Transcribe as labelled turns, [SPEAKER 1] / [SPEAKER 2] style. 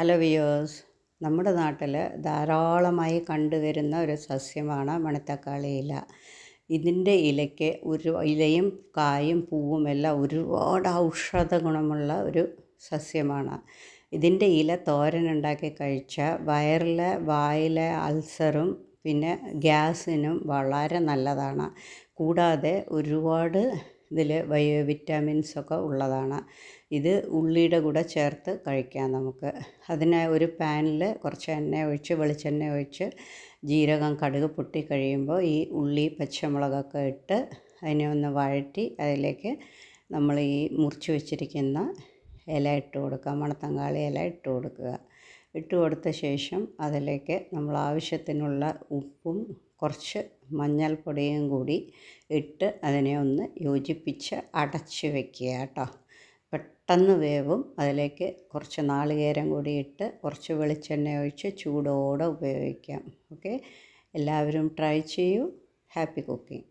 [SPEAKER 1] Hello wears നമ്മുടെ നാട്ടിൽ ധാരാളമായി കണ്ടുവരുന്ന ഒരു സസ്യമാണ് മണത്തക്കാളി ഇല. ഇതിന്റെ ഇലയ്ക്ക് ഒരു ഇലയും കായും പൂവും എല്ലാം ഒരുപാട് ഔഷധ ഗുണമുള്ള ഒരു സസ്യമാണ്. ഇതിന്റെ ഇല തോരൻ ഉണ്ടാക്കി കഴിച്ചാൽ വയറിലെ വായിലെ അൾസറും പിന്നെ ഗ്യാസിനും വളരെ നല്ലതാണ്. കൂടാതെ ഒരുപാട് ഇതിൽ വിറ്റാമിൻസൊക്കെ ഉള്ളതാണ്. ഇത് ഉള്ളിയുടെ കൂടെ ചേർത്ത് കഴിക്കാം നമുക്ക്. അതിനായി ഒരു പാനിൽ കുറച്ച് എണ്ണ ഒഴിച്ച് വെളിച്ചെണ്ണ ഒഴിച്ച് ജീരകം കടുക് പൊട്ടി കഴിയുമ്പോൾ ഈ ഉള്ളി പച്ചമുളകൊക്കെ ഇട്ട് അതിനെ ഒന്ന് വഴറ്റി അതിലേക്ക് നമ്മൾ ഈ മുറിച്ച് വെച്ചിരിക്കുന്ന ഇല ഇട്ട് കൊടുക്കുക. മണത്തങ്കാളി ഇല ഇട്ട് കൊടുക്കുക. ഇട്ട് കൊടുത്ത ശേഷം അതിലേക്ക് നമ്മൾ ആവശ്യത്തിനുള്ള ഉപ്പും കുറച്ച് മഞ്ഞൾപ്പൊടിയും കൂടി ഇട്ട് അതിനെ ഒന്ന് യോജിപ്പിച്ച് അടച്ച് വെക്കുക കേട്ടോ. പെട്ടെന്ന് വേവും. അതിലേക്ക് കുറച്ച് നാളികേരം കൂടി ഇട്ട് കുറച്ച് വെളിച്ചെണ്ണ ഒഴിച്ച് ചൂടോടെ ഉപയോഗിക്കാം. ഓക്കെ? എല്ലാവരും ട്രൈ ചെയ്യൂ. Happy cooking.